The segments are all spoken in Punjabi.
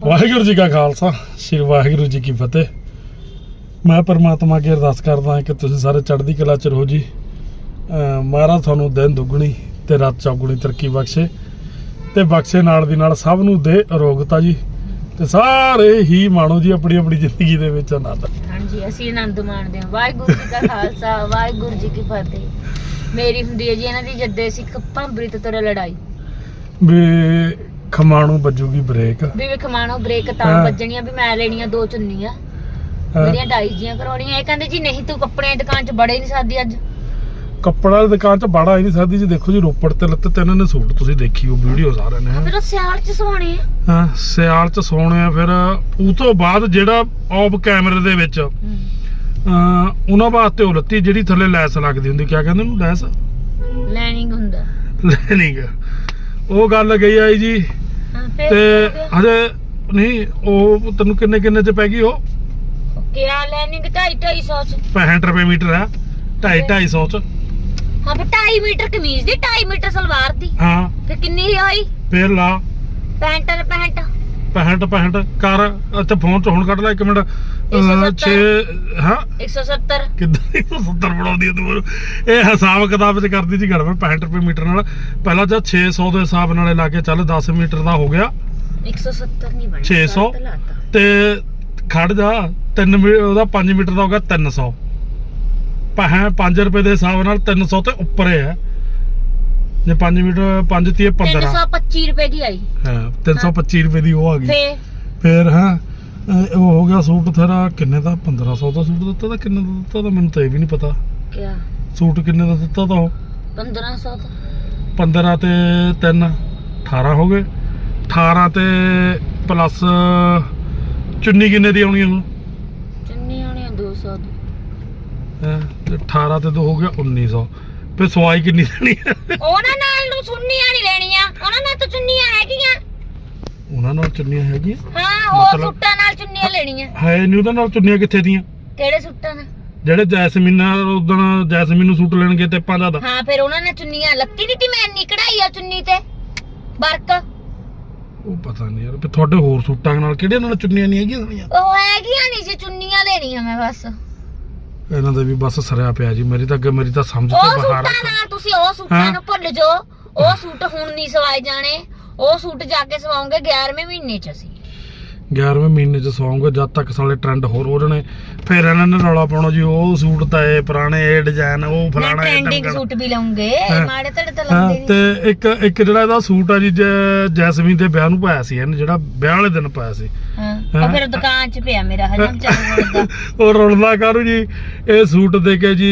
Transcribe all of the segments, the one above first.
ਵਾਹਿਗੁਰੂ ਜੀ ਕਾ ਖਾਲਸਾ ਸ੍ਰੀ ਵਾਹਿਗੁਰੂ ਜੀ ਕੀ ਫਤਿਹ। ਮੈਂ ਪਰਮਾਤਮਾ ਅੱਗੇ ਅਰਦਾਸ ਕਰਦਾ ਹਾਂ ਕਿ ਤੁਸੀਂ ਸਾਰੇ ਚੜ੍ਹਦੀ ਕਲਾ ਚ ਰਹੋ ਜੀ। ਮਹਾਰਾਜ ਤੁਹਾਨੂੰ ਦਿਨ ਦੁੱਗਣੀ ਤੇ ਰਾਤ ਚੌਗੁਣੀ ਤਰੱਕੀ ਬਖਸ਼ੇ ਤੇ ਬਖਸ਼ੇ ਨਾਲ ਦੀ ਨਾਲ ਸਭ ਨੂੰ ਦੇ ਅਰੋਗਤਾ ਜੀ ਤੇ ਸਾਰੇ ਹੀ ਮਾਣੋ ਜੀ ਆਪਣੀ ਆਪਣੀ ਜ਼ਿੰਦਗੀ ਦੇ ਵਿੱਚ ਆਨੰਦ। ਹਾਂਜੀ ਅਸੀਂ ਆਨੰਦ ਮਾਣਦੇ ਹਾਂ। ਵਾਹਿਗੁਰੂ ਜੀ ਕਾ ਖਾਲਸਾ ਵਾਹਿਗੁਰੂ ਜੀ ਕੀ ਫਤਿਹ। ਮੇਰੀ ਹੁੰਦੀ ਹੈ ਜੀ ਇਹਨਾਂ ਦੀ ਜੱਦੇ ਸੀ ਭੰਬਰੀ ਤੋਂ ਤੇਰੇ ਲੜਾਈ। ਵੀ ਖਮਾਣੂ ਵੱਜੂਗੀ ਬ੍ਰੇਕ ਵੀ ਵੇ ਖਮਾਣੋ ਬ੍ਰੇਕ ਤਾਂ ਹਾਂ। ਵੱਜਣੀਆਂ ਵੀ ਮੈਂ ਲੈਣੀਆਂ ਦੋ ਚੁੰਨੀਆਂ। ਹੈਂ। ਮੇਰੀਆਂ ਢਾਈ ਜੀਆਂ ਕਰਵਾਉਣੀਆਂ ਇਹ ਕਹਿੰਦੇ ਜੀ ਨਹੀਂ ਤੂੰ ਕੱਪੜਿਆਂ ਦੀ ਦੁਕਾਨ 'ਚ ਬੜੇ ਨਹੀਂ ਸਕਦੀ ਅੱਜ। ਕੱਪੜਾ ਦੀ ਦੁਕਾਨ ਚ ਬਾੜਾ ਹੀ ਨਹੀਂ ਸਕਦੀ ਜੀ। ਦੇਖੋ ਜੀ ਰੋਪੜ ਤੇ ਲੱਤੇ ਤੇ ਇਹਨਾਂ ਨੇ ਸੂਟ ਤੁਸੀਂ ਦੇਖੀ ਉਹ ਵੀਡੀਓ ਸਾਰਿਆਂ ਨੇ। ਫਿਰ ਉਹ ਸਿਆਲ 'ਚ ਸਵਾਉਣੇ ਆ। ਹਾਂ ਸਿਆਲ ਚ ਸੋਣੇ ਆ ਫਿਰ। ਉਹ ਤੋਂ ਬਾਅਦ ਜਿਹੜਾ ਆਫ ਕੈਮਰੇ ਦੇ ਵਿੱਚ ਅਹ ਉਹਨਾਂ ਵਾਸਤੇ ਉਹ ਲੱਤੀ ਜਿਹੜੀ ਥੱਲੇ ਲੈਸ ਲੱਗਦੀ ਹੁੰਦੀ ਕਿਆ ਕਹਿੰਦੇ ਉਹਨੂੰ ਲੈਸ? ਲੈਣਿੰਗ ਹੁੰਦਾ। ਲੈਨਿੰਗ ਉਹ ਗੱਲ ਗਈ ਆਈ ਜੀ ਤੇ ਹਜੇ ਨਹੀਂ ਉਹ ਤੈਨੂੰ ਕਿੰਨੇ ਕਿੰਨੇ ਚ ਪੈ ਗਈ ਉਹ? ਕਿਆ ਢਾਈ ਢਾਈ ਸੌ 'ਚ। 65 ਰੁਪਏ ਮੀਟਰ ਆ। 2.5 250 ਚ। ਹਾਂ ਫਿਰ 2.5 ਮੀਟਰ ਕਮੀਜ਼ ਦੀ 2.5 ਮੀਟਰ ਸਲਵਾਰ ਦੀ। ਹਾਂ। ਫਿਰ ਕਿੰਨੀ ਹੋਈ? ਫੇਰ ਲਾ। ਪੈਂਟ ਤੇ ਪੈਂਟ 65 65 ਕਰ ਅੱਛਾ ਫੋਨ ਚ ਹੁਣ ਕੱਢ ਲੈ ਇੱਕ ਮਿੰਟ। 6 ਹਾਂ। 170 ਕਿੱਦਾਂ 170 ਬਣਾਉਂਦੀ ਤੂੰ ਇਹ ਹਿਸਾਬ ਕਿਤਾਬ ਚ ਕਰਦੀ ਸੀ ਗੜਬੜ 65 ਰੁਪਏ ਮੀਟਰ ਨਾਲ। ਪਹਿਲਾਂ ਜਦ 600 ਦੇ ਹਿਸਾਬ ਨਾਲੇ ਲਾ ਕੇ ਚੱਲ 10 ਮੀਟਰ ਦਾ ਹੋ ਗਿਆ। 170 ਨਹੀਂ ਬਣਿਆ 600 ਗਲਤ ਲਾਤਾ। ਤੇ ਖੜ ਜਾ 3 ਉਹਦਾ 5 ਮੀਟਰ ਦਾ ਹੋ ਗਿਆ 300 ਪਹਾਂ 5 ਰੁਪਏ ਦੇ ਹਿਸਾਬ ਨਾਲ 300 ਤੇ ਉੱਪਰ ਹੈ। ਜੇ 5 ਮੀਟਰ 5 ਤੀਏ 15 325 ਰੁਪਏ ਦੀ ਆਈ। ਹਾਂ 325 ਰੁਪਏ ਦੀ ਉਹ ਆ ਗਈ। ਫੇਰ? ਹਾਂ ਉਹ ਹੋ ਗਿਆ ਸੂਟ ਤੇਰਾ ਕਿੰਨੇ ਦਾ? 1500 ਦਾ ਸੂਟ ਦਿੱਤਾ ਤਾਂ ਕਿੰਨੇ ਦਾ ਦਿੱਤਾ ਤਾਂ ਮੈਨੂੰ ਤਾਂ ਇਹ ਵੀ ਨਹੀਂ ਪਤਾ। ਕਿਆ? ਸੂਟ ਕਿੰਨੇ ਦਾ ਦਿੱਤਾ ਤਾਂ ਉਹ? 1500 ਦਾ। 15 ਤੇ 3 18 ਹੋ ਗਏ। 18 ਤੇ ਪਲੱਸ ਚੁੰਨੀ ਕਿੰਨੇ ਦੀ ਆਉਣੀ ਹੁਣ? ਚੁੰਨੀ ਆਉਣੀ ਆ 200 ਦੀ। ਹੈਂ, ਤੇ 18 ਤੇ 2 ਹੋ ਗਿਆ 1900 ਫਿਰ ਸਵਾਈ ਕਿੰਨੀ ਦੇਣੀ ਉਹਨਾਂ ਨਾਲ ਨੂੰ ਚੁੰਨੀਆਂ ਨਹੀਂ ਲੈਣੀਆਂ। ਉਹਨਾਂ ਨਾਲ ਤਾਂ ਚੁੰਨੀਆਂ ਹੈਗੀਆਂ। ਉਹਨਾਂ ਨਾਲ ਚੁੰਨੀਆਂ ਹੈਗੀਆਂ? ਹਾਂ ਉਹ ਮਤਲਬ- ਸੂਟਾਂ ਨਾਲ ਚੁੰਨੀਆਂ ਲੈਣੀਆਂ। ਹੈ ਨਹੀਂ ਉਹਦੇ ਨਾਲ ਚੁੰਨੀਆਂ ਕਿੱਥੇ ਦੀਆਂ? ਕਿਹੜੇ ਸੂਟਾਂ ਨਾਲ? ਜਿਹੜੇ ਜੈਸਮੀਨ ਨਾਲ ਉਦਣ ਜੈਸਮੀਨ ਨੂੰ ਸੂਟ ਲੈਣਗੇ ਤੇ ਆਪਾਂ ਦਾ ਹਾਂ ਫਿਰ ਉਹਨਾਂ ਨੇ ਚੁੰਨੀਆਂ। ਲੱਤੀ ਦਿੱਤੀ ਮੈਂ ਇੰਨੀ ਕਢਾਈ ਆ ਚੁੰਨੀ ਤੇ। ਵਰਕ। ਉਹ ਪਤਾ ਨਹੀਂ ਯਾਰ ਵੀ ਤੁਹਾਡੇ ਹੋਰ ਸੂਟਾਂ ਨਾਲ ਕਿਹੜੇ ਨਾਲ ਚੁੰਨੀਆਂ ਨਹੀਂ ਹੈਗੀਆਂ ਸਾਡੀਆਂ ਉਹ ਹੈਗੀਆਂ ਨਹੀਂ ਸੀ ਚੁੰਨੀਆਂ ਲੈਣੀਆਂ ਮੈਂ ਬਸ। ਇਹਨਾਂ ਦੇ ਵੀ ਬਸ ਸਰਿਆ ਪਿਆ ਜੀ। ਮੇਰੀ ਤਾਂ ਅੱਗੇ ਮੇਰੀ ਤਾਂ ਸਮਝ ਉਹ ਤੋਂ ਬਾਹਰ ਸੂਟਾਂ ਆ ਨਾਲ ਤੁਸੀਂ ਉਹ ਸੂਟਾਂ ਹਾਂ। ਨੂੰ ਭੁੱਲ ਜਾਓ। ਉਹ ਸੂਟ ਹੁਣ ਨਹੀਂ ਸਵਾਏ ਜਾਣੇ। ਉਹ ਸੂਟ ਜਾ ਕੇ ਸਵਾਉਂਗੇ 11ਵੇਂ ਮਹੀਨੇ ਚ ਅਸੀਂ। 11ਵੇਂ ਮਹੀਨੇ ਚ ਸੌਂਗੇ ਜਦ ਤੱਕ ਸਾਲੇ ਟ੍ਰੈਂਡ ਹੋਰ ਹੋ ਜਾਣੇ। ਫਿਰ ਇਹਨਾਂ ਨੇ ਰੌਲਾ ਪਾਉਣਾ ਜੀ ਉਹ ਸੂਟ ਤਾਂ ਇਹ ਪੁਰਾਣੇ ਇਹ ਡਿਜ਼ਾਈਨ ਉਹ ਮੈਂ ਫਲਾਣਾ ਇਹ ਟ੍ਰੈਂਡਿੰਗ। ਸੂਟ ਵੀ ਲਾਉਂਗੇ ਹਾਂ। ਮਾੜੇ ਤੜੇ ਤਾਂ ਹਾਂ? ਲਾਉਂਦੇ ਤੇ ਨਹੀਂ ਇੱਕ ਇੱਕ ਜਿਹੜਾ ਇਹਦਾ ਸੂਟ ਆ ਜੀ ਜੈ- ਜੈਸਮੀਨ ਦੇ ਵਿਆਹ ਨੂੰ ਪਾਇਆ ਸੀ ਇਹਨੇ ਜਿਹੜਾ ਵਿਆਹ ਵਾਲੇ ਦਿਨ ਪਾਇਆ ਸੀ। ਹਾਂ। ਹਾਂ। ਉਹ ਫਿਰ ਦੁਕਾਨ 'ਚ ਪਿਆ ਮੇਰਾ ਹਜਮ ਚੱਲ ਰਿਹਾ ਉਹ ਰੁਲਦਾ ਕਰੂ ਜੀ? ਇਹ ਸੂਟ ਦੇ ਕੇ ਜੀ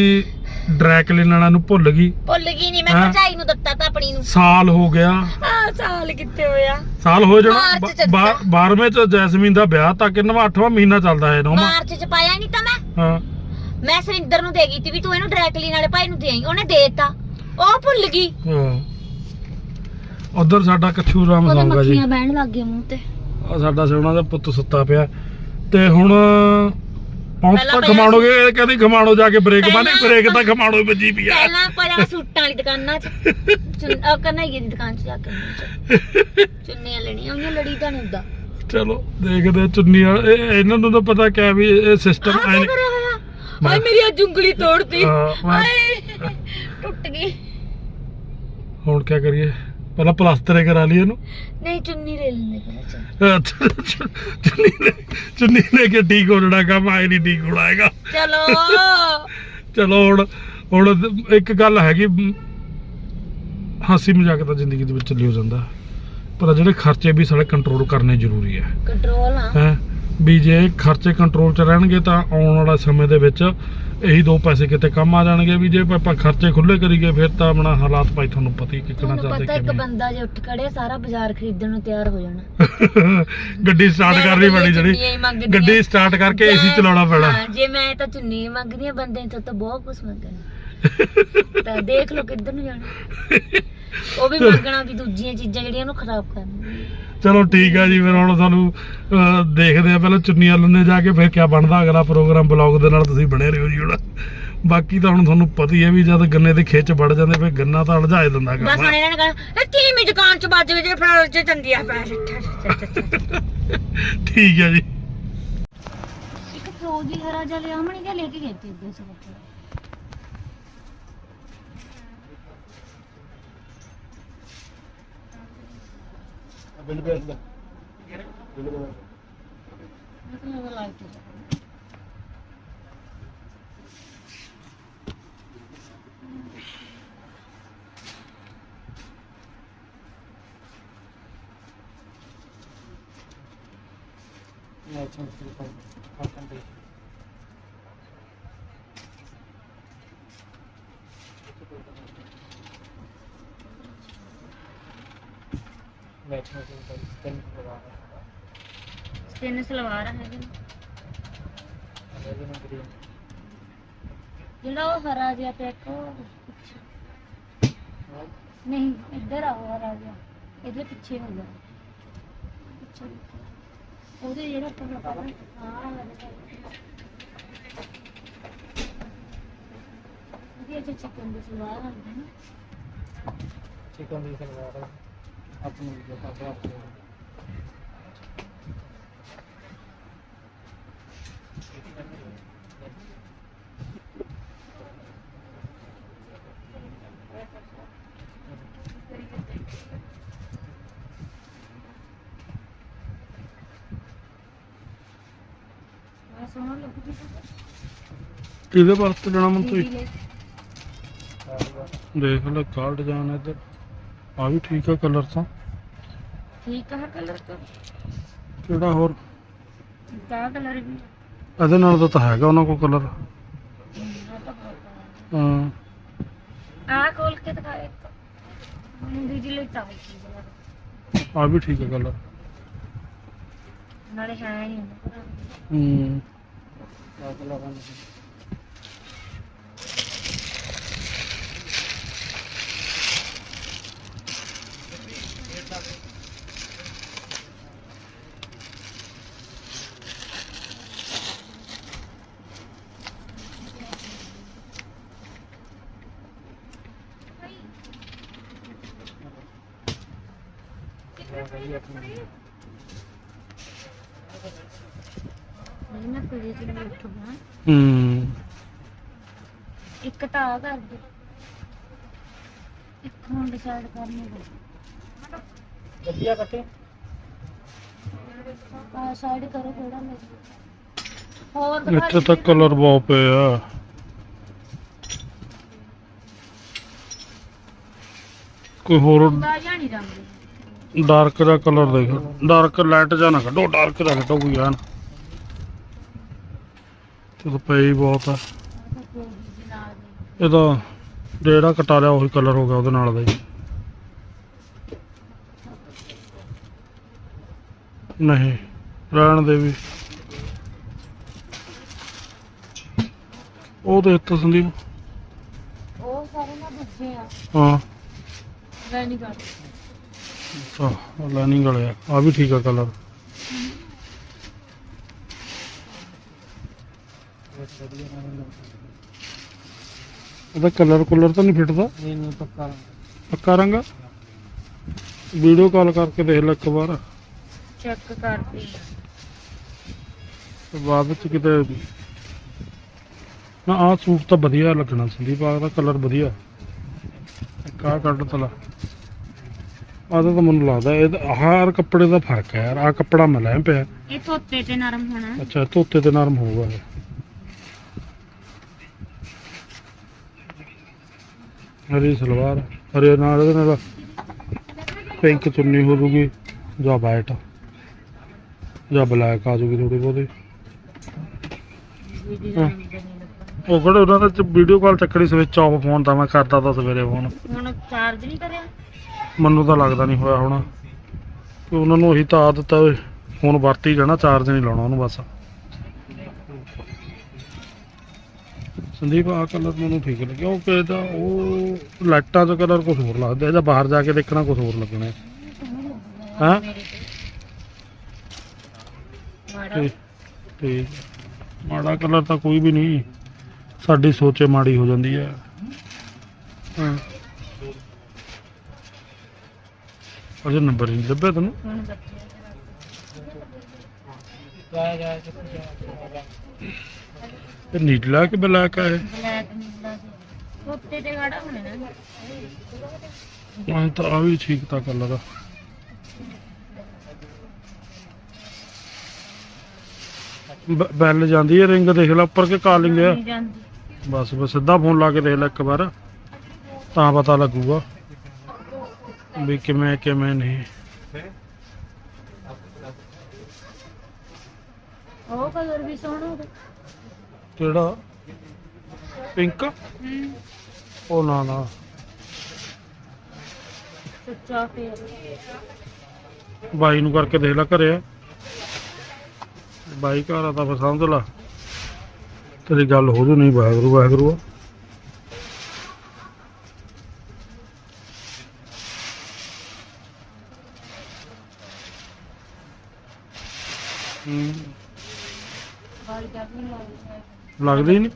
ਡਰੈਕਲਿਨ ਵਾਲਿਆਂ ਨੂੰ ਭੁੱਲ ਗਈ। ਭੁੱਲ ਗਈ ਨਹੀਂ ਮੈਂ ਹਾਂ। ਭਰਜਾਈ ਨੂੰ ਦਿੱਤਾ ਤਾਂ ਆਪਣੀ ਨੂੰ। ਸਾਲ ਹੋ ਗਿਆ। ਆ ਸਾਲ ਕਿੱਥੇ ਹੋਇਆ? ਸਾਲ ਹੋ ਮਾਰਚ ਚ ਜਾਣਾ 12ਵੇਂ ਚ ਜੈਸਮੀਨ ਦਾ ਵਿਆਹ ਤਾਂ ਕਿੰਨਵਾ 8ਵਾਂ ਮਹੀਨਾ ਚੱਲਦਾ ਹੈ ਨੌਵਾਂ ਮਾਰਚ 'ਚ ਪਾਇਆ ਨਹੀਂ ਤਾਂ ਮੈਂ। ਹਾਂ। ਮੈਂ ਸਰਿੰਦਰ ਨੂੰ ਦੇ ਗਈ ਤੀ ਵੀ ਤੂੰ ਇਹਨੂੰ ਡਾਇਰੈਕਟਲੀ ਨਾਲੇ ਭਾਈ ਨੂੰ ਦੇਈ ਉਹਨੇ ਦੇਤਾ। ਉਹ ਭੁੱਲ ਗਈ। ਉਧਰ ਸਾਡਾ ਕੱਛੂ ਰਾਮ ਉਹਦੇ ਸੌਂਗਾ ਜੀ। ਮੱਖੀਆਂ ਬਹਿਣ ਲੱਗ ਗਈਆਂ ਮੂੰਹ ਤੇ। ਆ ਸਾਡਾ ਸੋਨਾ ਦਾ ਪੁੱਤ ਸੁੱਤਾ ਪਿਆ। ਤੇ ਹੁਣ ਪਹੁੰਚ ਪਹਿਲਾਂ ਤਾਂ ਖਮਾਣੋਗੇ ਇਹ ਕਹਿੰਦੀ ਖਮਾਣੋ ਜਾ ਕੇ ਬ੍ਰੇਕ ਪਹਿਲਾਂ- ਬ੍ਰੇਕ ਤਾਂ ਖਮਾਣੋ ਹੀ ਵੱਜੀ ਪਈ ਆ। ਪਹਿਲਾਂ ਸੂਟਾਂ ਵਾਲੀ ਦੁਕਾਨਾਂ 'ਚ। ਚੁੰਨ ਉਹ ਕਨਾਈਏ ਦੀ ਦੁਕਾਨ 'ਚ ਜਾ ਕੇ ਚੁੰਨੀਆਂ ਲੈਣੀਆਂ ਉਹਨੇ ਲੜੀ ਤਾਂ ਨਹੀਂ ਹੁੰਦਾ। ਚਲੋ ਦੇਖਦੇ ਆ ਚੁੰਨੀ ਵਾਲੇ- ਇਹ ਇਹਨਾਂ ਨੂੰ ਤਾਂ ਪਤਾ ਕਿਆ ਵੀ ਇਹ ਸਿਸਟਮ ਆਹ ਕੀ ਕਰਿਆ ਹੋਇਆ? ਹਾਏ ਮੇਰੀ ਅੱਜ ਉਂਗਲੀ ਤੋੜਤੀ। ਹਾਂ, ਮੈਂ- ਹਾਏ ਟੁੱਟ ਗਈ। ਹੁਣ ਕਿਆ ਕਰੀਏ? ਪਹਿਲਾਂ ਪਲਾਸਟਰ ਹੀ ਕਰਾ ਲਈ ਇਹਨੂੰ। ਨਹੀਂ ਚੁੰਨੀ ਲੈ ਲੈਂਦੇ ਪਹਿਲਾਂ ਚੁੰਨੀ ਲੈ ਚੁੰਨੀ ਲੈ ਕੇ ਠੀਕ ਹੋ ਜਾਣਾ ਕੰਮ ਆਏ ਨਹੀਂ ਠੀਕ ਹੋਣਾ ਹੈਗਾ। ਚਲੋ। ਚਲੋ ਹੁਣ ਹੁਣ ਇੱਕ ਗੱਲ ਹੈਗੀ ਮ, ਹਾਸੀ ਮਜ਼ਾਕ ਤਾਂ ਜ਼ਿੰਦਗੀ ਦੇ ਵਿੱਚ ਚੱਲੀ ਹੋ ਜਾਂਦਾ। ਪਰ ਜਿਹੜੇ ਖਰਚੇ ਵੀ ਸਾਡੇ ਕੰਟਰੋਲ ਕਰਨੇ ਜ਼ਰੂਰੀ ਹੈ। ਕੰਟਰੋਲ ਆ। ਹੈ? ਵੀ ਜੇ ਖਰਚੇ ਕੰਟਰੋਲ 'ਚ ਰਹਿਣਗੇ ਤਾਂ ਆਉਣ ਵਾਲਾ ਸਮੇਂ ਦੇ ਵਿੱਚ ਇਹੀ ਦੋ ਪੈਸੇ ਕਿਤੇ ਕੰਮ ਆ ਜਾਣਗੇ। ਵੀ ਜੇ ਆਪਾਂ ਖਰਚੇ ਖੁੱਲੇ ਕਰੀਏ ਫਿਰ ਤਾਂ ਆਪਣਾ ਹਾਲਾਤ ਭਾਈ ਤੁਹਾਨੂੰ ਪਤਾ ਹੀ ਕਿੱਕਣਾ ਤੁਹਾਨੂੰ ਚੱਲਦੇ ਪਤਾ ਇੱਕ ਕਿਵੇਂ ਬੰਦਾ ਜੇ ਉੱਠ ਖੜੇ ਸਾਰਾ ਬਾਜ਼ਾਰ ਖਰੀਦਣ ਨੂੰ ਤਿਆਰ ਹੋ ਜਾਣਾ। ਗੱਡੀ ਸਟਾਰਟ ਕਰਨੀ ਪੈਣੀ ਚੁੰਨੀਆਂ ਜਿਹੜੀ। ਹੀ ਮੰਗਦੀ ਗੱਡੀ ਆ। ਸਟਾਰਟ ਕਰਕੇ ਏਸੀ ਚਲਾਉਣਾ ਪੈਣਾ। ਹਾਂ, ਜੇ ਮੈਂ ਤਾਂ ਚੁੰਨੀ ਮੰਗਦੀ ਆ ਬੰਦੇ ਤੋਂ ਤਾਂ ਬਹੁਤ ਕੁਝ ਮੰਗਣਾ। ਤਾਂ ਦੇਖ ਲਓ ਕਿੱਧਰ ਨੂੰ ਜਾਣਾ। ਉਹ ਵੀ ਮੰਗਣਾ ਵੀ ਦੂਜੀਆਂ ਚੀਜ਼ਾਂ ਜਿਹੜੀਆਂ ਉਹਨੂੰ ਖਰਾਬ ਕਰਨੀਆਂ ਚਲੋ ਠੀਕ ਆ ਜੀ ਫਿਰ ਹੁਣ ਤੁਹਾਨੂੰ ਅਹ, ਦੇਖਦੇ ਆ ਪਹਿਲਾਂ ਚੁੰਨੀਆਂ ਲੰਨੇ ਜਾ ਕੇ ਫਿਰ ਕਿਆ ਬਣਦਾ ਅਗਲਾ ਪ੍ਰੋਗਰਾਮ ਬਲੌਗ ਦੇ ਨਾਲ ਤੁਸੀਂ ਬਣੇ ਰਹੋ ਜੀ ਹੁਣ। ਬਾਕੀ ਤਾਂ ਹੁਣ ਤੁਹਾਨੂੰ ਪਤਾ ਹੀ ਹੈ ਵੀ ਜਦ ਗੰਨੇ ਦੇ ਖੇਚ ਵੜ ਜਾਂਦੇ ਫਿਰ ਗੰਨਾ ਤਾਂ ਅਲਝਾਏ ਦਿੰਦਾ ਬਸ ਕੰਮ ਹੁਣ ਇਹਨਾਂ ਨੇ ਕਹਣਾ ਇਹ ਤੀਵੀਂ ਦੁਕਾਨ ਚ ਵੱਜ ਗਏ ਜੇ ਫਿਰ ਚ ਚੰਦੀਆਂ ਪੈ ਠੀਕ ਹੈ ਜੀ। ਇੱਕ ਫਰੋਜ਼ੀ ਹਰਾ ਜਿਹਾ ਲਿਆ ਮਣੀ ਜਿਹਾ ਲੈ ਕੇ ਗਏ ਤੇ ਇੱਦਾਂ ਸਭ ਬਿੱਲ ਭੇਜ ਦੇ ਮਤਲਬ ਲਾਈਟ ਤਿੰਨ ਸਲਵਾਰ ਹੈਗੇ। ਨੇ। ਜਿਹੜਾ ਉਹ ਹਰਾ ਜਿਹਾ ਤੇ ਇੱਕ ਉਹ ਪਿੱਛੇ। ਨਹੀਂ ਇੱਧਰ ਆਓ ਹਰਾ ਜਿਹਾ। ਇਹਦੇ ਪਿੱਛੇ ਹੋ ਜਾ ਪਿੱਛੇ ਉਹਦੇ ਜਿਹੜਾ ਉੱਪਰ ਲੱਗਾ ਨਾ, ਹਾਂ ਉਹਦੀ ਅੱਛਾ ਚਿਕਨ ਦੀ ਸਲਵਾਰ ਹੁੰਦੀ ਨਾ। ਚਿਕਨ ਦੀ ਸਲਵਾਰ ਆਪਣੀ ਜੋ ਪਾਪਾ ਆਪਣੀ ਆ ਸੋਹਣਾ ਲੱਗਦੀ ਕਿਹਦੇ ਵਾਸਤੇ ਲੈਣਾ ਮਨ ਤੂੰ ਦੀਦੀ ਲਈ ਦੇਖ ਲੈ ਕਾਲ ਡਿਜ਼ਾਈਨ ਇੱਧਰ। ਆ ਵੀ ਠੀਕ ਆ ਕਲਰ ਤਾਂ। ਠੀਕ ਆ ਕਲਰ ਤਾਂ। ਕਿਹੜਾ ਹੋਰ? ਕਾ ਕਲਰ ਵੀ। ਇਹਦੇ ਨਾਲ ਦਾ ਤਾਂ ਹੈਗਾ ਉਹਨਾਂ ਕੋਲ ਕਲਰ ਆ ਤਾਂ ਬਹੁਤ ਹਾਂ। ਆ ਆਹ ਖੋਲ ਕੇ ਦਿਖਾ ਇੱਕ। ਮੁੰਡੀ ਜੀ ਲਈ ਤਾਂ ਕੀ ਕਲਰ ਆ। ਵੀ ਠੀਕ ਆ ਕਲਰ ਨਾਲੇ ਹੈ ਨਹੀਂ। ਹੂੰ ਲਗਾਉਣਾ ਨਹੀਂ ਨਾ ਕੋਈ ਜੀ ਨੂੰ ਉੱਠਣਾ ਹੂੰ। ਇੱਕ ਤਾਂ ਆ ਕਰ ਦੇ। ਇੱਕ ਹੁਣ ਡਿਸਾਈਡ ਕਰਨੀ ਪਊ। ਵਧੀਆ ਕੱਟੇ? ਆ ਸਾਈਡ ਕਰੋ ਥੋੜਾ ਮੇਰੇ ਹੋਰ ਦਿਖਾ ਇੱਥੇ ਤਾਂ ਕਲਰ ਬਹੁਤ ਪਏ ਆ। ਕੋਈ ਹੋਰ ਦਾ ਜਾਣੀ ਰੰਗ ਡਾਰਕ ਦਾ ਕਲਰ ਦੇਖ। ਡਾਰਕ ਲਾਈਟ ਜਾਂ ਨਾ ਕੱਢੋ ਡਾਰਕ ਦਾ ਕੱਢੋ ਕੋਈ ਇਹ ਤਾਂ ਹੀ ਬਹੁਤ ਆ। ਦੇ ਇਹਦਾ ਜਿਹੜਾ ਕਟਾ ਲਿਆ ਉਹੀ ਕਲਰ ਹੋ ਗਿਆ ਉਹਦੇ ਨਾਲ ਦਾ ਨਹੀਂ ਰਹਿਣ ਦੇ ਵੀ। ਉਹ ਦੇਖ ਤਾ ਸੰਦੀਪ। ਉਹ ਸਾਰੇ ਨਾ ਦੂਜੇ ਆ। ਹਾਂ। ਰੈਣੀ ਕਰ ਤਾਂ ਲਾਈਨਿੰਗ ਵਾਲੇ ਆ। ਆ ਵੀ ਠੀਕ ਆ ਕਲਰ ਇਹਦਾ ਕਲਰ ਕੁਲਰ ਤਾਂ ਨਹੀਂ ਫਿੱਟਦਾ? ਇਹ ਨਹੀਂ ਪੱਕਾ ਪੱਕਾ ਰੰਗ ਵੀਡੀਓ ਕਾਲ ਕਰਕੇ ਦੇਖ ਲੈ ਇੱਕ ਵਾਰ। ਚੈੱਕ ਕਰਦੇ। ਤੇ ਬਾਅਦ ਵਿੱਚ ਕਿਤੇ ਨਾ ਆਹ ਸੂਟ ਤਾਂ ਵਧੀਆ ਲੱਗਣਾ ਸੰਦੀਪ ਆਹ ਦਾ ਕਲਰ ਵਧੀਆ। ਇੱਕ ਆਹ ਕੱਢ ਤਲਾ ਆਹ ਤਾਂ ਮੈਨੂੰ ਲੱਗਦਾ ਇਹ ਆਹ ਕੱਪੜੇ ਦਾ ਫ਼ਰਕ ਹੈ ਯਾਰ ਆਹ ਕੱਪੜਾ ਮੈਂ ਲੈ ਪਿਆ। ਇਹ ਧੋਤੇ ਤੇ ਨਰਮ ਹੋਣਾ। ਅੱਛਾ ਧੋਤੇ ਤੇ ਨਰਮ ਹੋਊਗਾ ਇਹ। ਹਰੀ ਸਲਵਾਰ ਹਰੇ ਨਾਲ ਇਹਦੇ ਨਾਲ ਪਿੰਕ ਚੁੰਨੀ ਹੋ ਜੂਗੀ ਜਾਂ ਵਾਈਟ ਜਾਂ ਬਲੈਕ ਆ ਜੂਗੀ ਥੋੜੀ ਬਹੁਤੀ। ਉਹ ਕਿਹੜੇ ਉਹਨਾਂ ਦਾ ਵੀਡੀਓ ਕਾਲ ਚੱਕਣੀ ਸਵਿਚ ਆਫ ਫੋਨ ਤਾਂ ਮੈਂ ਕਰਦਾ ਤਾਂ ਸਵੇਰੇ ਫੋਨ ਹੁਣ ਚਾਰਜ ਨਹੀਂ ਕਰਿਆ? ਮੈਨੂੰ ਤਾਂ ਲੱਗਦਾ ਨਹੀਂ ਹੋਇਆ ਹੋਣਾ। ਕਿ ਉਹਨਾਂ ਨੂੰ ਉਹੀ ਤਾਂ ਆਦਤ ਹੈ ਫੋਨ ਵਰਤ ਹੀ ਜਾਣਾ ਚਾਰਜ ਨਹੀਂ ਲਾਉਣਾ ਉਹਨੂੰ ਬਸ। ਸੰਦੀਪ ਆ ਕਲਰ ਮੈਨੂੰ ਠੀਕ ਲੱਗਿਆ ਉਹ ਕਿਹਦਾ ਉਹ ਲਾਈਟਾਂ 'ਚ ਕਲਰ ਕੁਝ ਹੋਰ ਲੱਗਦਾ ਜਾਂ ਬਾਹਰ ਜਾ ਕੇ ਦੇਖਣਾ ਕੁਝ ਹੋਰ ਲੱਗਣਾ। ਹਾਂ? ਤੇ ਮਾੜਾ ਕਲਰ ਤਾਂ ਕੋਈ ਵੀ ਨਹੀਂ। ਸਾਡੀ ਸੋਚੇ ਮਾੜੀ ਹੋ ਜਾਂਦੀ ਹੈ ਹਾਂ। ਅਜੇ ਨੰਬਰ ਹੀ ਨਹੀਂ ਲੱਭਿਆ ਤੈਨੂੰ। ਇਹ ਨੀਲਾ ਕਿ ਬਲੈਕ ਹੈ ਉੱਤੇ ਤੇ ਖੜਾ ਹੋਣਾ ਮੈਂ ਤਾਂ ਆ ਵੀ ਠੀਕ ਤਾਂ ਆ। ਬ- ਬੈਲ ਜਾਂਦੀ ਹੈ ਰਿੰਗ ਦੇਖ ਲੈ ਉੱਪਰ ਕੇ ਕਾਲਿੰਗ ਜਾਂਦੀ। ਬਸ ਬਸ ਸਿੱਧਾ ਫੋਨ ਲਾ ਕੇ ਦੇਖ ਲੈ ਇੱਕ ਵਾਰ। ਤਾਂ ਪਤਾ ਲੱਗੂਗਾ। ਵੀ ਕਿਵੇਂ ਕਿਵੇਂ ਨਹੀਂ। ਉਹ ਕਲਰ ਵੀ ਸੋਹਣਾ ਉਹਦਾ। ਕਿਹੜਾ? ਪਿੰਕ ਹੂੰ। ਉਹ ਨਾ ਨਾ। ਸੁੱਚਾ ਫੇਰ। ਬਾਈ ਨੂੰ ਕਰਕੇ ਦੇਖ ਲੈ ਘਰੇ। ਆ ਬਾਈ ਘਰ ਆ ਤਾਂ ਫਿਰ ਸਮਝ ਲਾ। ਤੇਰੀ ਗੱਲ ਹੋ ਜੂ ਨਹੀਂ ਵਾਹਿਗੁਰੂ ਵਾਹਿਗੁਰੂ ਆ। ਹੂੰ। ਲੱਗਦਾ ਨਹੀਂ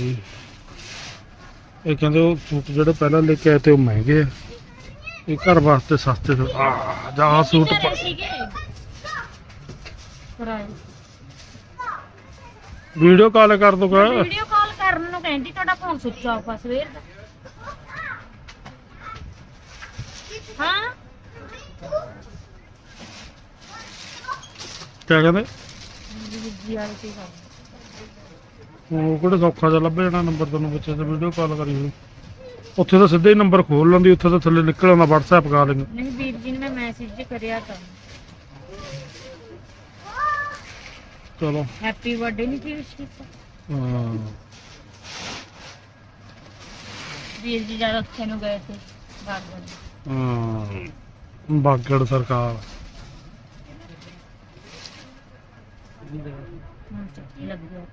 ਜੀ ਇਹ ਕਹਿੰਦੇ ਉਹ ਸੂਟ ਜਿਹੜੇ ਪਹਿਲਾਂ ਲੈ ਕੇ ਆਏ ਤੇ ਉਹ ਮਹਿੰਗੇ ਆ। ਇਹ ਘਰ ਵਾਸਤੇ ਸਸਤੇ ਸੂ- ਆ ਜਾਂ ਆਹ ਸੂਟ ਪਾ- ਵੀਡੀਓ ਕਾਲ ਕਰ ਦੋ ਕਾ ਵੀਡੀਓ ਕਾਲ ਕਰਨ ਨੂੰ ਕਹਿੰਦੀ ਤੁਹਾਡਾ ਫੋਨ ਸੁੱਚ ਆਫ ਆ ਸਵੇਰ ਦਾ। ਹਾਂ? ਕਿਆ ਕਹਿੰਦੇ। ਜੀ ਕਰ ਉਹ ਕਿਹੜਾ ਸੌਖਾ ਜਿਹਾ ਲੱਭ ਜਾਣਾ ਨੰਬਰ ਤੈਨੂੰ ਬੱਚੇ ਤੇ ਵੀਡੀਓ ਕਾਲ ਕਰੀ ਹੋਈ। ਉੱਥੇ ਤਾਂ ਸਿੱਧਾ ਹੀ ਨੰਬਰ ਖੋਲ ਲੈਂਦੀ ਉੱਥੇ ਤਾਂ ਥੱਲੇ ਨਿਕਲ ਆਉਂਦਾ WhatsApp ਕਾ ਲੈਂਗੇ ਨਹੀਂ ਵੀਰ ਜੀ ਨੇ ਮੈਂ ਮੈਸੇਜ ਕਰਿਆ ਤਾਂ। ਚਲੋ। ਹੈਪੀ ਬਰਥਡੇ ਨਹੀਂ ਸੀ ਵਿਸ਼ ਕੀਤਾ ਹਾਂ। ਵੀਰ ਜੀ ਜਦ ਉੱਥੇ ਨੂੰ ਗਏ ਸੀ ਬਾਗਵਾਨ ਹਾਂ। ਬਾਗੜ ਸਰਕਾਰ। ਹੁਣ ਚੱਕੀ ਲੱਗ ਗਿਆ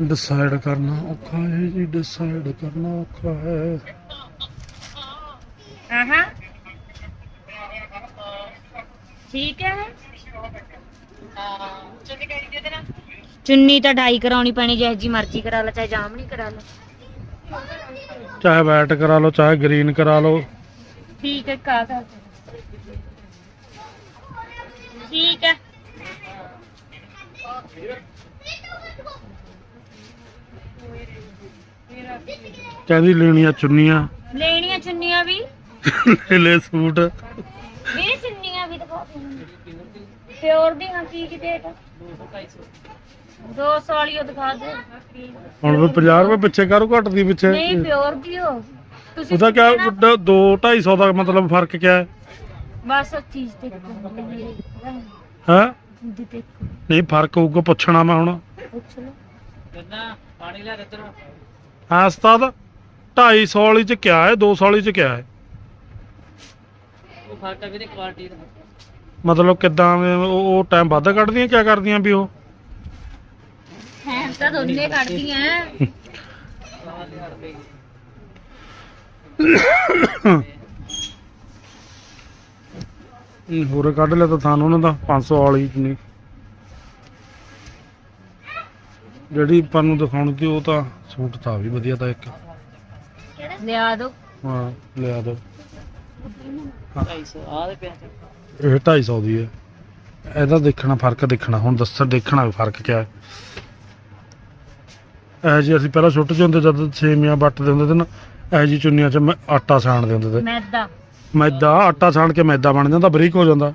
ਡਿਸਾਈਡ ਕਰਨਾ ਔਖਾ ਹੈ ਜੀ ਡਿਸਾਈਡ ਕਰਨਾ ਔਖਾ ਹੈ। ਆਹਾਂ। ਠੀਕ ਹੈ ਚੁੰਨੀ ਤਾਂ ਢਾਈ ਕਰਾਉਣੀ ਪੈਣੀ ਜਿਹੋ ਜੀ ਮਰਜ਼ੀ ਕਰਾ ਲੈ ਚਾਹੇ ਜਾਮਣੀ ਕਰਾ ਲੈ ਚਾਹੇ ਵਾਈਟ ਕਰਾ ਲਓ ਚਾਹੇ ਗ੍ਰੀਨ ਕਰਾ ਲਓ। ਠੀਕ ਹੈ ਕਾ ਕਰ। ਠੀਕ ਹੈ। ਕਹਿੰਦੀ ਲੈਣੀਆਂ ਚੁੰਨੀਆਂ। ਲੈਣੀਆਂ ਚੁੰਨੀਆਂ ਵੀ। ਲੈ ਲੈ ਸੂਟ। ਵੀ ਚੁੰਨੀਆਂ ਵੀ ਦਿਖਾ ਦੇ ਪਿਓਰ ਦੀ ਹਾਂ ਕੀ ਕੀ ਡੇਟ 200 ਵਾਲੀ ਉਹ ਦਿਖਾ ਦੇ। ਹੁਣ ਵੀ 50 ਰੁਪਏ ਪਿੱਛੇ ਕਰੂ ਘਟਦੀ ਪਿੱਛੇ? ਨਹੀਂ ਪਿਓਰ ਦੀ ਹੋ ਤੁਸੀਂ ਉਹਦਾ ਕਿਆ ਸਿੱਖਣਾ- 2 250 ਦਾ ਮਤਲਬ ਫ਼ਰਕ ਕਿਆ ਹੈ? ਬਸ ਉਹ ਚੀਜ਼ ਦੇਖੋ ਹਾਂ। ਨਹੀਂ ਫ਼ਰਕ ਹੋਊਗਾ ਪੁੱਛਣਾ ਮੈਂ ਹੁਣ। ਪੁੱਛ ਲਓ। ਗੰਨਾ ਪਾਣੀ ਲੈ ਇੱਧਰ। ਹਾਂ ਉਸਤਾਦ 250 ਵਾਲੀ ਚ ਕਿਆ ਹੈ 200 ਵਾਲੀ ਚ ਕਿਆ ਹੈ? ਉਹ ਫ਼ਰਕ ਆ ਵੀਰੇ ਕੁਆਲਿਟੀ ਦਾ। ਮਤਲਬ ਕਿਦਾਂ ਉਹ ਉਹ ਟਾਈਮ ਵੱਧ ਕੱਢਦੀਆਂ ਕਿਆ ਕਰਦੀਆਂ ਵੀ ਉਹ? ਹੈ ਤਾਂ ਦੋਨੇ ਕੱਢਦੀਆਂ ਆਹ ਲਿਆੜ ਪਈ ਹਮ, ਹੋਰ ਕੱਢ ਲਿਆ ਤਾਂ ਤੁਹਾਨੂੰ ਉਹਨਾਂ ਦਾ 500 ਵਾਲੀ ਚ ਨਹੀਂ। ਜਿਹੜੀ ਆਪਾਂ ਨੂੰ ਦਿਖਾਉਣੀ ਸੀ ਉਹ ਤਾਂ ਸੂਟ ਤਾਂ ਵੀ ਵਧੀਆ ਤਾਂ ਇੱਕ। ਲਿਆ ਦੋ। ਹਾਂ ਲਿਆ ਦੋ। 250 ਆਹ ਦੇ ਪਿਆ। ਇਹ 250 ਦੀ ਹੈ। ਇਹਦਾ ਦੇਖਣਾ ਫ਼ਰਕ ਦੇਖਣਾ ਹੁਣ ਦੱਸਣ ਦੇਖਣਾ ਵੀ ਫ਼ਰਕ ਕਿਆ ਹੈ। ਇਹ ਜੀ ਅਸੀਂ ਪਹਿਲਾਂ ਛੋਟੇ ਜਿਹੇ ਹੁੰਦੇ ਜਦ ਸੇਮੀਆਂ ਵੱਟਦੇ ਹੁੰਦੇ ਤੇ ਨਾ ਇਹ ਜੀ ਚੁੰਨੀਆਂ 'ਚ ਮ- ਆਟਾ ਛਾਣਦੇ ਹੁੰਦੇ ਤੇ। ਮੈਦਾ। ਮੈਦਾ ਆਟਾ ਛਾਣ ਕੇ ਮੈਦਾ ਬਣ ਜਾਂਦਾ ਬਰੀਕ ਹੋ ਜਾਂਦਾ।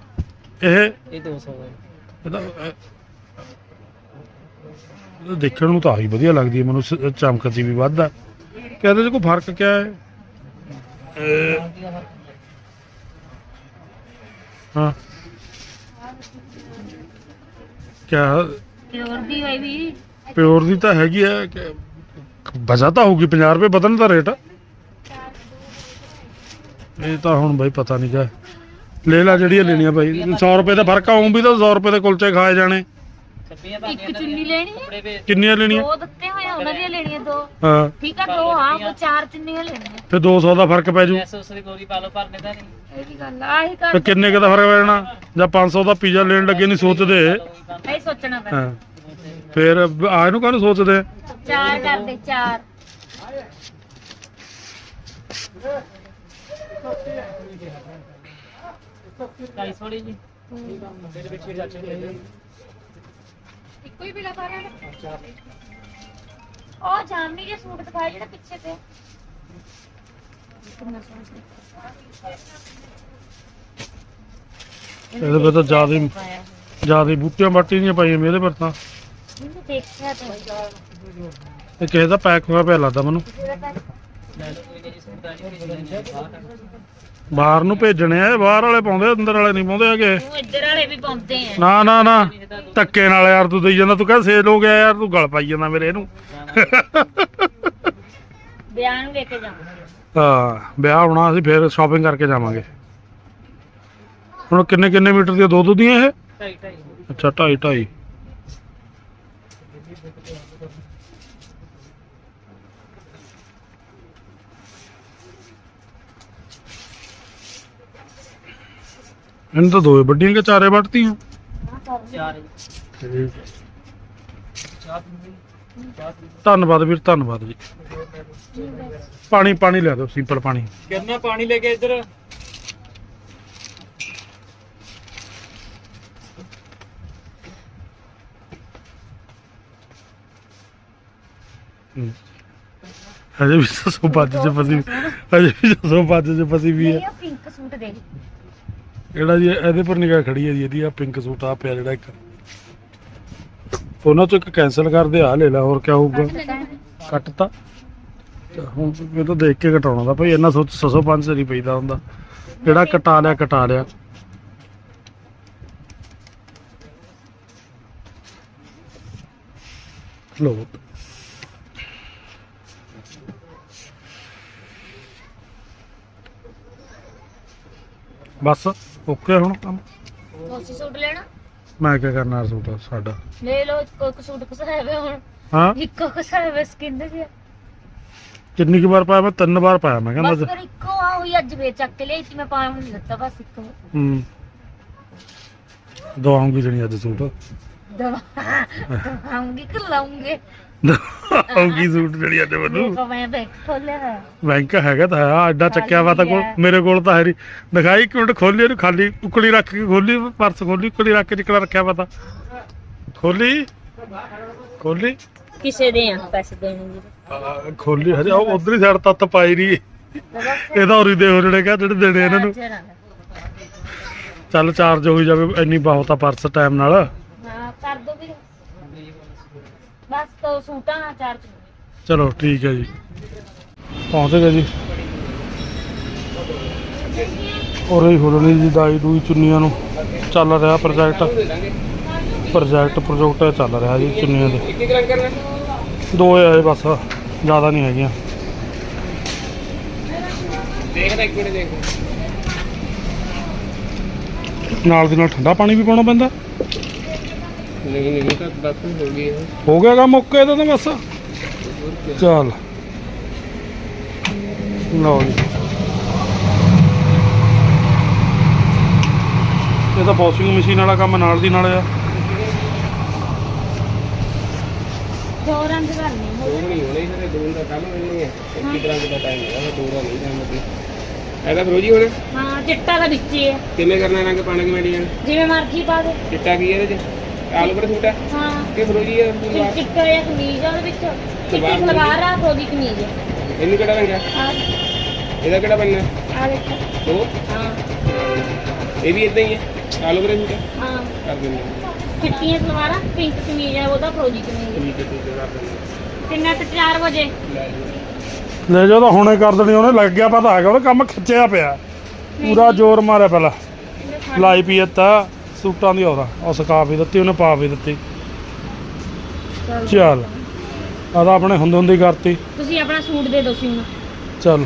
ਇਹ ਇਹ 200 ਦਾ ਇਹਦਾ ਇਹ- ਇਹ ਦੇਖਣ ਨੂੰ ਤਾਂ ਆਹੀ ਵਧੀਆ ਲੱਗਦੀ ਹੈ ਮੈਨੂੰ ਸ- ਚਮਕਦੀ ਵੀ ਵੱਧ ਆ। ਕਹਿੰਦੇ ਕੋਈ ਫ਼ਰਕ ਕਿਆ ਹੈ? ਇਹ- ਕਿਆ? ਪਿਓਰ ਦੀ ਹੋਈ ਵੀ। ਪਿਓਰ ਦੀ ਤਾਂ ਹੈਗੀ ਹੈ ਕਿ ਵਜ੍ਹਾ ਤਾਂ ਹੋਊਗੀ 50 ਰੁਪਏ ਵਧਣ ਦਾ ਰੇਟ ਇਹ ਤਾਂ ਹੁਣ ਬਾਈ ਪਤਾ ਨਹੀਂ ਕਿਆ ਲੈ ਲੈ ਜਿਹੜੀਆਂ ਲੈਣੀਆਂ ਬਾਈ। 100 ਰੁਪਏ ਦਾ ਫ਼ਰਕ ਆਉਂ ਵੀ ਤਾਂ 100 ਰੁਪਏ ਦੇ ਕੁਲਚੇ ਖਾਏ ਜਾਣੇ। ਇੱਕ ਚੁੰਨੀ ਲੈਣੀ ਹੈ? ਕਿੰਨੀਆਂ ਲੈਣੀਆਂ? ਦੋ ਦਿੱਤੇ ਹੋਏ ਆ, ਉਹਨਾਂ ਦੀਆਂ ਲੈਣੀਆਂ ਦੋ। ਹਾਂ। ਠੀਕ ਆ ਦੋ ਹਾਂ ਕੋ ਚਾਰ ਚੁੰਨੀਆਂ ਲੈਣੀਆਂ। ਫਿਰ 200 ਦਾ ਫ਼ਰਕ ਪੈ ਜੂ। ਐਸ ਉਸ ਦੀ ਗੋਰੀ ਪਾ ਲਓ ਭਰਨੇ ਤਾਂ ਨਹੀਂ। ਇਹ ਵੀ ਗੱਲ ਆ, ਆਹੀ ਤੇ ਕਰ ਕਿੰਨੇ ਕੁ ਦਾ ਫ਼ਰਕ ਪੈ ਜਾਣਾ? ਜਾਂ 500 ਦਾ ਪੀਜ਼ਾ ਲੈਣ ਲੱਗੇ ਨਹੀਂ ਸੋਚਦੇ। ਇਹ ਸੋਚਣਾ ਪੈਂਦਾ ਹਾਂ। ਫਿਰ ਆ ਇਹਨੂੰ ਕਾਹਨੂੰ ਸੋਚਦੇ? ਚਾਰ ਕਰਦੇ ਚਾਰ। ਢਾਈ ਸੌ ਲਈ ਜੀ ਮੇਰੇ ਪਿੱਛੇ ਚਾਚੇ ਦੇ ਇੱਕੋ ਹੀ ਬਿਲਾ ਪਾ ਰਿਹਾ ਚਾਰ ਉਹ ਜਾਮਨੀ ਦੇ ਸੂਟ ਦਿਖਾਇਆ ਜਿਹੜਾ ਪਿੱਛੇ ਤੇ। ਕਿੰਨਾ ਸੋਹਣਾ ਇਹਦੇ ਪਰ ਤਾਂ ਜ਼ਿਆਦਾ ਹੀ ਪਾਇਆ ਜ਼ਿਆਦਾ ਹੀ ਬੂਟੀਆਂ ਬਾਟੀ ਦੀਆਂ ਪਾਈਆਂ ਮੇਰੇ ਪਰ ਤਾਂ। ਇਹਨੂੰ ਦੇਖਿਆ ਤਾਂ ਇਹ ਕਿਸੇ ਦਾ ਪੈਕ ਹੋਇਆ ਪਿਆ ਲੱਗਦਾ ਮੈਨੂੰ। ਜਿਹੜਾ ਬਾਹਰ ਨੂੰ ਭੇਜਣੇ ਆ ਬਾਹਰ ਵਾਲੇ ਪਾਉਂਦੇ ਅੰਦਰ ਵਾਲੇ ਨਹੀਂ ਪਾਉਂਦੇ ਹੈਗੇ। ਉਹ ਇੱਧਰ ਵਾਲੇ ਵੀ ਪਾਉਂਦੇ ਆ। ਨਾ ਨਾ ਨਾ ਧੱਕੇ ਨਾਲ ਯਾਰ ਤੂੰ ਦੇਈ ਜਾਂਦਾ ਤੂੰ ਕਹ ਸੇਲ ਹੋ ਗਿਆ ਯਾਰ ਤੂੰ ਗਲ ਪਾਈ ਜਾਂਦਾ ਮੇਰੇ ਇਹਨੂੰ। ਵਿਆਹ ਨੂੰ ਲੈ ਕੇ ਜਾਵਾਂਗੇ। ਹਾਂ ਵਿਆਹ ਹੋਣਾ ਅਸੀਂ ਫੇਰ ਸ਼ਾਪਿੰਗ ਕਰਕੇ ਜਾਵਾਂਗੇ। ਹੁਣ ਕਿੰਨੇ ਕਿੰਨੇ ਮੀਟਰ ਦੀਆਂ ਦੋ ਦੋ ਦੀਆਂ ਇਹ? ਢਾਈ ਢਾਈ। ਅੱਛਾ ਢਾਈ ਢਾਈ। ਇਹਨਾਂ ਤਾਂ ਦੋਏ ਵੱਡੀਆਂ ਕਿ ਚਾਰੇ ਵੱਟਤੀਆਂ। ਚਾਰ। ਧੰਨਵਾਦ ਵੀਰ ਧੰਨਵਾਦ ਜੀ। ਪਾਣੀ ਪਾਣੀ ਲਿਆ ਦਿਓ ਸਿੰਪਲ ਪਾਣੀ। ਕਿੰਨਾ ਪਾਣੀ ਲੈ ਕੇ ਇੱਧਰ? ਹੂੰ। ਹਜੇ ਵੀ ਸੋ ਪੱਜ ਚ ਫਸੀ ਹਜੇ ਵੀ ਸੋ ਪੱਜ ਚ ਫਸੀ ਵੀ ਹੈ ਪਿੰਕ ਸੂਟ ਦੇ। ਜਿਹੜਾ ਜੀ ਇਹਦੇ ਪਰ ਨਿਗਾਹ ਖੜੀ ਹੈ ਜੀ ਇਹਦੀ ਆ ਪਿੰਕ ਸੂਟ ਆ ਪਿਆ ਜਿਹੜਾ ਇੱਕ। ਉਹਨਾਂ ਚੋਂ ਇੱਕ ਕੈਨਸਲ ਕਰਦੇ ਆ ਲੈ ਲੈ ਹੋਰ ਕੀ ਹੋਊਗਾ? ਕੱਟਤਾ। ਤਾਂ ਹੁਣ ਇਹ ਤਾਂ ਦੇਖ ਕੇ ਘਟਾਉਣਾ ਦਾ ਭਾਈ ਇੰਨਾ ਸੋਚ 605 ਨਹੀਂ ਪਈਦਾ ਹੁੰਦਾ। ਜਿਹੜਾ ਕਟਾ ਲਿਆ ਕਟਾ ਲਿਆ। ਲੋ ਬਸ। ਓਕੇ ਹੁਣ ਕੰਮ? ਤੁਸੀਂ ਸੂਟ ਲੈਣਾ? ਮੈਂ ਕੀ ਕਰਨਾ ਸੂਟ ਸਾਡਾ? ਲੈ ਲਓ ਇੱਕੋ ਇੱਕ ਸੂਟ ਕਸਾਇਆ ਹੁਣ। ਹਾਂ? ਇੱਕੋ ਕਸਾਇਆ ਸਕਿਨ ਦੇ ਗਿਆ ਕਿੰਨੀ ਕੁ ਵਾਰ ਪਾਇਆ? ਮੈਂ ਤਿੰਨ ਵਾਰ ਪਾਇਆ ਮੈਂ ਬਸ ਕਹਿੰਦਾ ਫਿਰ ਇੱਕੋ ਆ ਹੋਈ ਅੱਜ ਵੇ ਚੱਕ ਕੇ ਲਈ ਸੀ ਮੈਂ ਪਾਉਣ ਨਹੀਂ ਦਿੱਤਾ ਬਸ ਇੱਕੋ। ਹੂੰ। ਦਵਾਉਂਗੀ ਜਣੀ ਅੱਜ ਸੂਟ। ਦਵਾਉਂਗੀ ਕਿ ਲਾਉਂਗੇ? ਦਵਾਉਂਗੀ ਸੂਟ ਜਣੀ ਅੱਜ ਮੈਨੂੰ? ਦੇਖੋ ਮੈਂ ਬੈਗ ਖੋਲਿਆ ਹੈ ਬੈਂਕ ਹੈਗਾ ਤਾਂ ਹੈ ਐਡਾ ਚੱਕਿਆ ਵਾ ਤਾਂ ਕੋਲ ਖਾਲੀ ਹੈ। ਮੇਰੇ ਕੋਲ ਤਾਂ ਹੈ ਨਹੀਂ ਦਿਖਾਈ ਇੱਕ ਮਿੰਟ ਖੋਲੀ ਇਹਨੂੰ ਖਾਲੀ ਉਕਲੀ ਰੱਖ ਕੇ ਖੋਲੀ ਪਰਸ ਖੋਲੀ ਉਕਲੀ ਰੱਖ ਕੇ ਜਿਕੜਾ ਰੱਖਿਆ ਵਾ ਤਾਂ। ਖੋਲੀ ਖੋਲੀ। ਕਿਸੇ ਦੇ ਆ ਪੈਸੇ ਦੇਣੇ ਜੀ ਆਹ, ਖੋਲੀ ਹਜੇ ਉਹ ਉਧਰ ਹੀ ਸਾਈਡ ਤੱਤ ਪਾਈ ਨਹੀਂ ਇਹਦਾ ਹੋਰੀ ਦੇ ਹੋ ਜਿਹੜੇ ਕਾ ਜਿਹੜੇ ਦੇਣੇ ਇਹਨਾਂ ਨੂੰ। ਚੱਲ ਚਾਰਜ ਹੋਈ ਜਾਵੇ ਇੰਨੀ ਬਹੁਤ ਆ ਪਰਸ ਟਾਈਮ ਨਾਲ। ਹਾਂ ਕਰ ਦੋ ਵੀ ਬਸ ਤੋਂ ਸੂਟਾਂ ਨਾਲ ਚਾਰਜ ਚਲੋ ਠੀਕ ਹੈ ਜੀ। ਪਹੁੰਚ ਗਏ ਜੀ। ਔਰ ਹੀ ਹੋਣੀ ਜੀ ਦਾਈ ਦੂਈ ਚੁੰਨੀਆਂ ਨੂੰ। ਚੱਲ ਰਿਹਾ ਪ੍ਰੋਜੈਕਟ ਪ੍ਰੋਜੈਕਟ ਪ੍ਰੋਜੈਕਟ ਚੱਲ ਰਿਹਾ ਜੀ ਚੁੰਨੀਆਂ ਦੇ। ਇੱਕ ਇੱਕ ਰੰਗ ਕਰਨਾ ਦੋ ਆਏ ਬਸ ਜ਼ਿਆਦਾ ਨਹੀਂ ਹੈਗੀਆਂ। ਦੇਖਦਾ ਇੱਕ ਮਿੰਟ ਦੇਖ ਨਾਲ ਦੀ ਨਾਲ ਠੰਡਾ ਪਾਣੀ ਵੀ ਪਾਉਣਾ ਪੈਂਦਾ। ਨਹੀਂ ਨਹੀਂ ਤਾਂ ਬਸ ਹੋ ਗਈ ਹੈ। ਹੋ ਗਿਆ ਕੰਮ ਓਕੇ ਇਹਦਾ ਤਾਂ ਬਸ? ਚੱਲ। ਲਓ ਜੀ। ਇਹ ਤਾਂ ਵਾਸ਼ਿੰਗ ਮਸ਼ੀਨ ਵਾਲਾ ਕੰਮ ਨਾਲ ਦੀ ਨਾਲ ਆ। ਦੋ ਰੰਗ ਕਰਨੇ ਦੋ ਨਹੀਂ ਹੋਣੇ ਸਾਰੇ ਦੋ ਦਾ ਕੰਮ ਮਿਲਣੀ ਹੈ। ਇੱਕ ਹੀ ਤਰ੍ਹਾਂ ਦਾ ਟਾਈਮ ਹੈਗਾ ਦੋ ਦਾ ਨਹੀਂ ਲੱਗੀ ਇਹਦਾ ਫਰੋਜੀ ਹੁਣ ਹਾਂ ਚਿੱਟਾ ਦਾ ਵਿੱਚ ਹੀ ਹੈ। ਕਿਵੇਂ ਕਰਨਾ ਰੰਗ ਪਾਣਾ ਕਿਵੇਂ ਡਿਜ਼ਾਈਨ ਜਿਵੇਂ ਮਰਜ਼ੀ ਪਾ ਦੇ ਚਿੱਟਾ ਕੀ ਹੈ ਇਹਦੇ ਚ? ਆਲੂ ਪਰ ਸੂਟ ਹੈ। ਹਾਂ ਕਿ ਫਰੋਜੀ ਹੈ ਚਿ- ਚਿੱਟਾ ਜਿਹਾ ਕਮੀਜ਼ ਆ ਉਹਦੇ ਵਿੱਚ। ਚਿੱਟੀ ਸਲਵਾਰ। ਸਲਵਾਰ ਆ ਫਰੋਜੀ ਕਮੀਜ਼ ਆ। ਇਹਨੂੰ ਕਿਹੜਾ ਰੰਗ ਹੈ ਆ ਇਹਦਾ ਕਿਹੜਾ ਬਣਨਾ? ਆ ਦੇਖੋ। ਦੋ? ਹਾਂ। ਇਹ ਵੀ ਇਦਾਂ ਹੀ ਹੈ ਆਲੂ ਪਰ ਸੂਟ ਹੈ ਹਾਂ। ਕਰ ਦਿੰਦੇ ਹਾਂ। ਚਿੱਟੀਆਂ ਸਲਵਾਰਾਂ ਪਿੰਕ ਕਮੀਜ਼ ਆ ਉਹਦਾ ਫਰੋਜੀ ਕਮੀਜ਼ ਠੀਕ ਹੈ ਠੀਕ ਹੈ ਕਰ ਦਿੰਦੇ ਹਾਂ। ਕਿੰਨਾ ਤੇ 4 ਵਜੇ। ਲੈ ਲਓ ਲੈ ਜਾ ਤਾਂ ਹੁਣੇ ਕਰ ਦੇਣੀ ਉਹਨੇ ਲੱਗ ਗਿਆ ਪਤਾ ਹੈਗਾ ਉਹਦਾ ਕੰਮ ਖਿੱਚਿਆ ਪਿਆ। ਪੂਰਾ ਜ਼ੋਰ ਮਾਰਿਆ ਪਹਿਲਾਂ। ਲਾਈ ਪਈ ਸੂਟਾਂ ਦੀ ਉਹਦਾ ਉਹ ਸਕਾ ਵੀ ਦਿੱਤੀ ਉਹਨੇ ਪਾ ਵੀ ਦਿੱਤੀ। ਚੱਲ। ਆ ਤਾਂ ਆਪਣੇ ਹੁੰਦੇ ਹੁੰਦੇ ਕਰਤੀ। ਤੁਸੀਂ ਆਪਣਾ ਸੂਟ ਦੇ ਦਿਓ ਸੀ ਹੁਣ। ਚੱਲ।